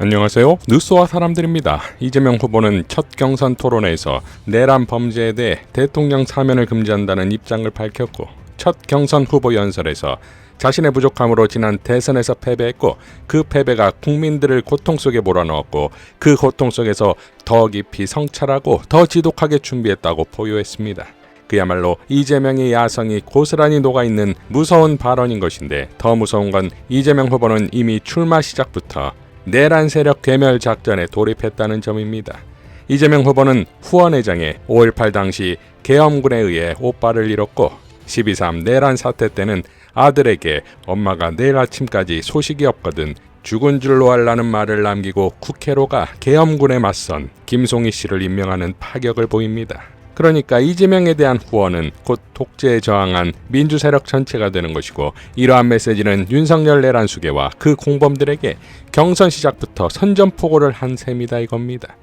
안녕하세요. 뉴스와 사람들입니다. 이재명 후보는 첫 경선 토론회에서 내란 범죄에 대해 대통령 사면을 금지한다는 입장을 밝혔고 첫 경선 후보 연설에서 자신의 부족함으로 지난 대선에서 패배했고 그 패배가 국민들을 고통 속에 몰아넣었고 그 고통 속에서 더 깊이 성찰하고 더 지독하게 준비했다고 포효했습니다. 그야말로 이재명의 야성이 고스란히 녹아있는 무서운 발언인 것인데 더 무서운 건 이재명 후보는 이미 출마 시작부터 내란 세력 괴멸 작전에 돌입했다는 점입니다. 이재명 후보는 후원회장에 5.18 당시 계엄군에 의해 오빠를 잃었고 12.3 내란 사태 때는 아들에게 엄마가 내일 아침까지 소식이 없거든 죽은 줄로 알라는 말을 남기고 국회로가 계엄군에 맞선 김송희 씨를 임명하는 파격을 보입니다. 그러니까 이재명에 대한 후원은 곧 독재에 저항한 민주 세력 전체가 되는 것이고 이러한 메시지는 윤석열 내란 수계와 그 공범들에게 경선 시작부터 선전포고를 한 셈이다 이겁니다.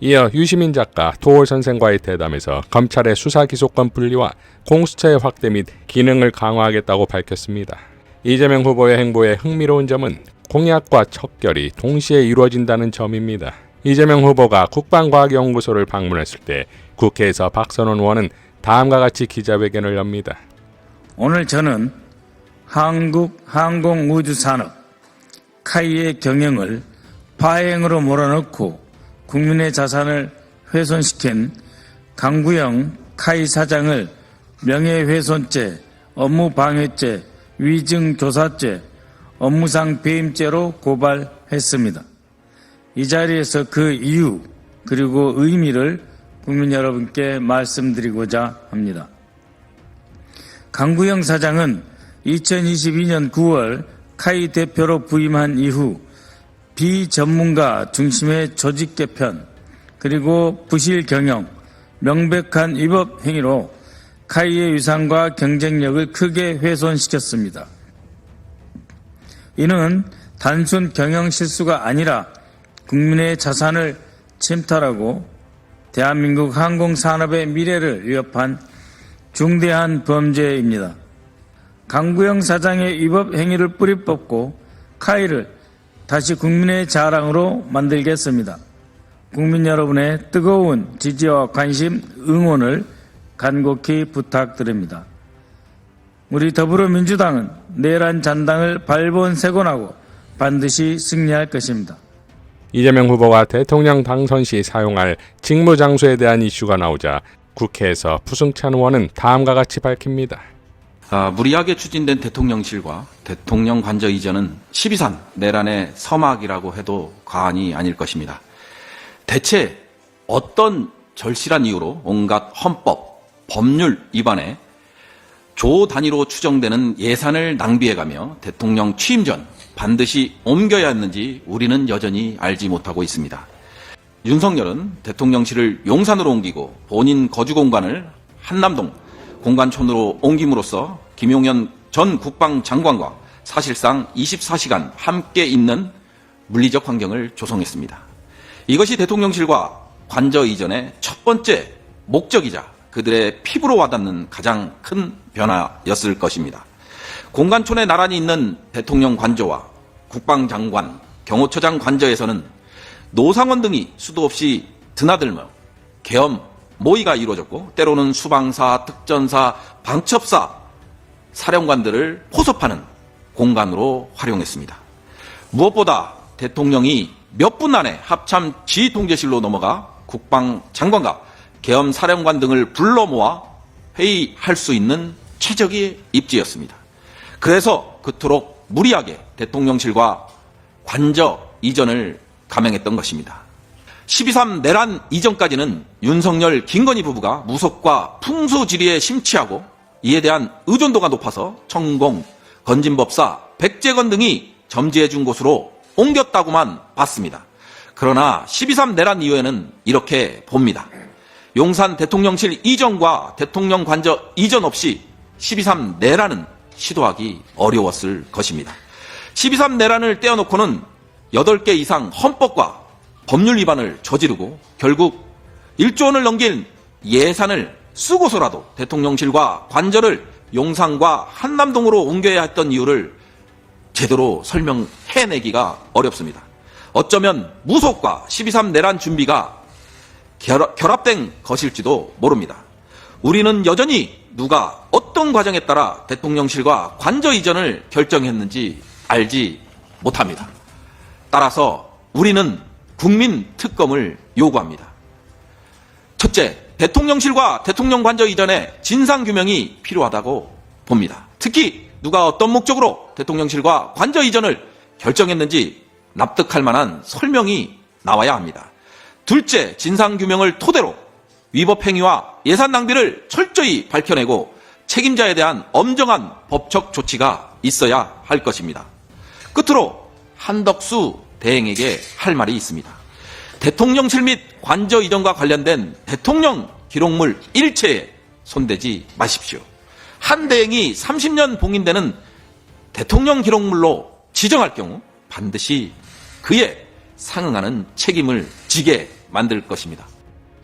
이어 유시민 작가 도올 선생과의 대담에서 검찰의 수사 기소권 분리와 공수처의 확대 및 기능을 강화하겠다고 밝혔습니다. 이재명 후보의 행보에 흥미로운 점은 공약과 척결이 동시에 이루어진다는 점입니다. 이재명 후보가 국방과학연구소를 방문했을 때 국회에서 박선원 의원은 다음과 같이 기자회견을 엽니다. 오늘 저는 한국 항공우주산업 카이의 경영을 파행으로 몰아넣고 국민의 자산을 훼손시킨 강구영 카이 사장을 명예훼손죄, 업무방해죄, 위증교사죄, 업무상 배임죄로 고발했습니다. 이 자리에서 그 이유 그리고 의미를 국민 여러분께 말씀드리고자 합니다. 강구영 사장은 2022년 9월 카이 대표로 부임한 이후 비전문가 중심의 조직 개편 그리고 부실 경영, 명백한 위법 행위로 카이의 위상과 경쟁력을 크게 훼손시켰습니다. 이는 단순 경영 실수가 아니라 국민의 자산을 침탈하고 대한민국 항공산업의 미래를 위협한 중대한 범죄입니다. 강구영 사장의 위법 행위를 뿌리 뽑고 카이를 다시 국민의 자랑으로 만들겠습니다. 국민 여러분의 뜨거운 지지와 관심, 응원을 간곡히 부탁드립니다. 우리 더불어민주당은 내란 잔당을 발본색원하고 반드시 승리할 것입니다. 이재명 후보가 대통령 당선 시 사용할 직무 장소에 대한 이슈가 나오자 국회에서 부승찬 의원은 다음과 같이 밝힙니다. 아, 무리하게 추진된 대통령실과 대통령 관저 이전은 12.3 내란의 서막이라고 해도 과언이 아닐 것입니다. 대체 어떤 절실한 이유로 온갖 헌법, 법률 위반에 조 단위로 추정되는 예산을 낭비해가며 대통령 취임 전 반드시 옮겨야 했는지 우리는 여전히 알지 못하고 있습니다. 윤석열은 대통령실을 용산으로 옮기고 본인 거주 공간을 한남동 공관촌으로 옮김으로써 김용현 전 국방장관과 사실상 24시간 함께 있는 물리적 환경을 조성했습니다. 이것이 대통령실과 관저 이전의 첫 번째 목적이자 그들의 피부로 와닿는 가장 큰 변화였을 것입니다. 공관촌에 나란히 있는 대통령 관저와 국방장관, 경호처장 관저에서는 노상원 등이 수도 없이 드나들며 계엄 모의가 이루어졌고 때로는 수방사, 특전사, 방첩사, 사령관들을 포섭하는 공간으로 활용했습니다. 무엇보다 대통령이 몇 분 안에 합참 지휘통제실로 넘어가 국방장관과 계엄 사령관 등을 불러 모아 회의할 수 있는 최적의 입지였습니다. 그래서 그토록 무리하게 대통령실과 관저 이전을 감행했던 것입니다. 12.3 내란 이전까지는 윤석열, 김건희 부부가 무속과 풍수지리에 심취하고 이에 대한 의존도가 높아서 천공, 건진법사, 백재건 등이 점지해 준 곳으로 옮겼다고만 봤습니다. 그러나 12.3 내란 이후에는 이렇게 봅니다. 용산 대통령실 이전과 대통령 관저 이전 없이 12.3 내란은 시도하기 어려웠을 것입니다. 12.3 내란을 떼어놓고는 8개 이상 헌법과 법률 위반을 저지르고 결국 1조 원을 넘긴 예산을 쓰고서라도 대통령실과 관저를 용산과 한남동으로 옮겨야 했던 이유를 제대로 설명해내기가 어렵습니다. 어쩌면 무속과 12.3 내란 준비가 결합, 결합된 것일지도 모릅니다. 우리는 여전히 누가 어떤 과정에 따라 대통령실과 관저 이전을 결정했는지 알지 못합니다. 따라서 우리는 국민 특검을 요구합니다. 첫째, 대통령실과 대통령 관저 이전에 진상 규명이 필요하다고 봅니다. 특히 누가 어떤 목적으로 대통령실과 관저 이전을 결정했는지 납득할 만한 설명이 나와야 합니다. 둘째, 진상 규명을 토대로 위법 행위와 예산 낭비를 철저히 밝혀내고 책임자에 대한 엄정한 법적 조치가 있어야 할 것입니다. 끝으로 한덕수 대행에게 할 말이 있습니다. 대통령실 및 관저 이전과 관련된 대통령 기록물 일체에 손대지 마십시오. 한 대행이 30년 봉인되는 대통령 기록물로 지정할 경우 반드시 그에 상응하는 책임을 지게 만들 것입니다.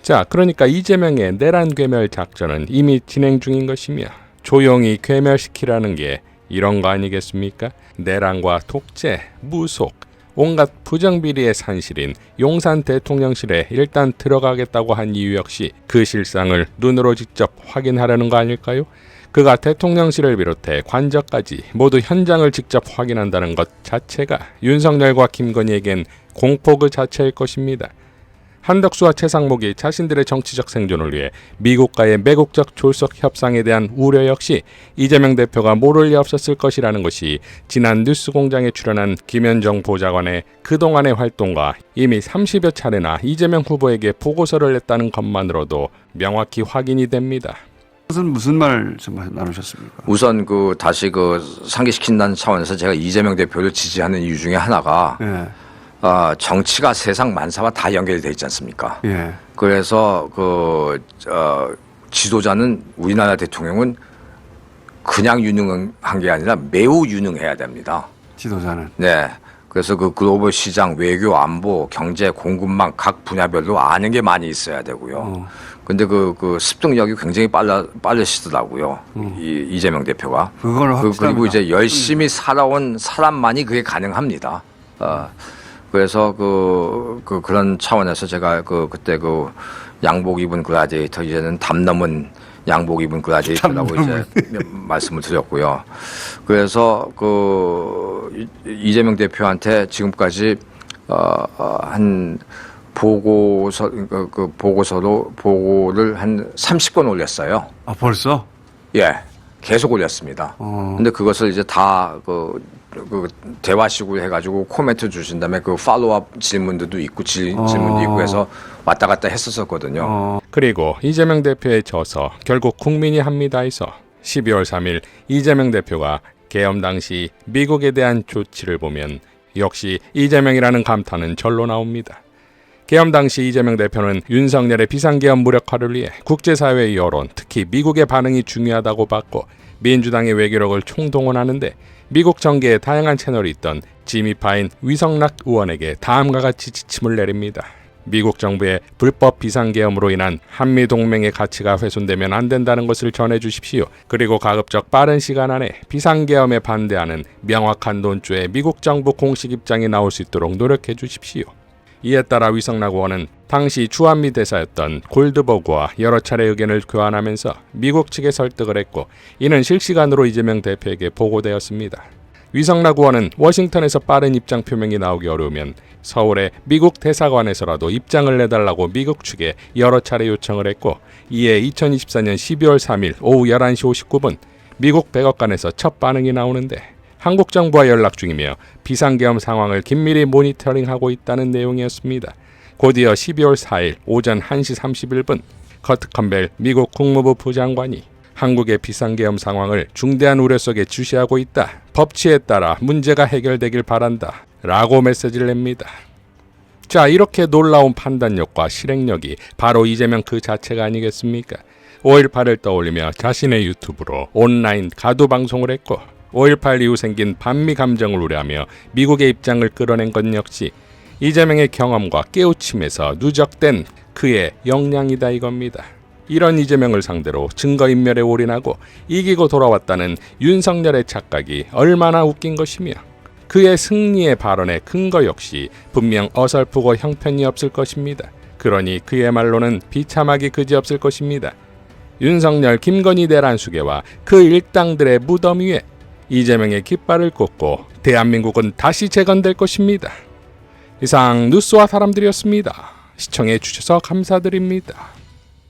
자, 그러니까 이재명의 내란 괴멸 작전은 이미 진행 중인 것이며 조용히 괴멸시키라는 게 이런 거 아니겠습니까? 내란과 독재, 무속, 온갖 부정비리의 산실인 용산 대통령실에 일단 들어가겠다고 한 이유 역시 그 실상을 눈으로 직접 확인하려는 거 아닐까요? 그가 대통령실을 비롯해 관저까지 모두 현장을 직접 확인한다는 것 자체가 윤석열과 김건희에겐 공포 그 자체일 것입니다. 한덕수와 최상목이 자신들의 정치적 생존을 위해 미국과의 매국적 졸속 협상에 대한 우려 역시 이재명 대표가 모를 리 없었을 것이라는 것이 지난 뉴스공장에 출연한 김현정 보좌관의 그동안의 활동과 이미 30여 차례나 이재명 후보에게 보고서를 냈다는 것만으로도 명확히 확인이 됩니다. 무슨 무슨 말좀 나누셨습니까? 우선 그 다시 그 상기시킨다는 차원에서 제가 이재명 대표를 지지하는 이유 중에 하나가 예, 어, 정치가 세상 만사와 다 연결이 돼 있지 않습니까? 예, 그래서 그 어, 지도자는 우리나라 대통령은 그냥 유능한 게 아니라 매우 유능해야 됩니다. 지도자는 네. 그래서 그 글로벌 시장, 외교, 안보, 경제, 공급망 각 분야별로 아는 게 많이 있어야 되고요. 어. 근데 그, 그 습득력이 굉장히 빨라, 빠르시더라고요. 이, 이재명 대표가. 그걸 그. 그리고 이제 열심히 살아온 사람만이 그게 가능합니다. 어, 그래서 그, 그, 그런 차원에서 제가 그, 그때 그 양복 입은 글라디에이터 이제는 담 넘은 양복 입은 글라디에이터라고 이제 말씀을 드렸고요. 그래서 그 이- 이재명 대표한테 지금까지 어, 어, 한 보고서 그, 그 보고서로 보고를 한 30건 올렸어요. 아 벌써 예, 계속 올렸습니다. 어. 근데 그것을 이제 다 그, 그 대화식으로 해가지고 코멘트 주신 다음에 그 팔로우업 질문들도 있고 질, 어. 질문도 있고 해서 왔다 갔다 했었었거든요. 어, 그리고 이재명 대표의 져서 결국 국민이 합니다에서 12월 3일 이재명 대표가 계엄 당시 미국에 대한 조치를 보면 역시 이재명이라는 감탄은 절로 나옵니다. 계엄 당시 이재명 대표는 윤석열의 비상계엄 무력화를 위해 국제사회의 여론, 특히 미국의 반응이 중요하다고 봤고 민주당의 외교력을 총동원하는데 미국 정계에 다양한 채널이 있던 지미 파인 위성락 의원에게 다음과 같이 지침을 내립니다. 미국 정부의 불법 비상계엄으로 인한 한미 동맹의 가치가 훼손되면 안 된다는 것을 전해 주십시오. 그리고 가급적 빠른 시간 안에 비상계엄에 반대하는 명확한 논조의 미국 정부 공식 입장이 나올 수 있도록 노력해 주십시오. 이에 따라 위성락 의원은 당시 주한미 대사였던 골드버그와 여러 차례 의견을 교환하면서 미국 측에 설득을 했고 이는 실시간으로 이재명 대표에게 보고되었습니다. 위성락 의원은 워싱턴에서 빠른 입장 표명이 나오기 어려우면 서울의 미국 대사관에서라도 입장을 내달라고 미국 측에 여러 차례 요청을 했고 이에 2024년 12월 3일 오후 11시 59분 미국 백악관에서 첫 반응이 나오는데 한국 정부와 연락 중이며 비상계엄 상황을 긴밀히 모니터링하고 있다는 내용이었습니다. 곧이어 12월 4일 오전 1시 31분 커트 컴벨 미국 국무부 부장관이 한국의 비상계엄 상황을 중대한 우려 속에 주시하고 있다. 법치에 따라 문제가 해결되길 바란다. 라고 메시지를 냅니다. 자, 이렇게 놀라운 판단력과 실행력이 바로 이재명 그 자체가 아니겠습니까? 5.18을 떠올리며 자신의 유튜브로 온라인 가두 방송을 했고 5.18 이후 생긴 반미 감정을 우려하며 미국의 입장을 끌어낸 것 역시 이재명의 경험과 깨우침에서 누적된 그의 역량이다 이겁니다. 이런 이재명을 상대로 증거인멸에 올인하고 이기고 돌아왔다는 윤석열의 착각이 얼마나 웃긴 것이며 그의 승리의 발언의 근거 역시 분명 어설프고 형편이 없을 것입니다. 그러니 그의 말로는 비참하기 그지없을 것입니다. 윤석열, 김건희 대란 수계와 그 일당들의 무덤 위에 이재명의 깃발을 꽂고 대한민국은 다시 재건될 것입니다. 이상 뉴스와 사람들이었습니다. 시청해 주셔서 감사드립니다.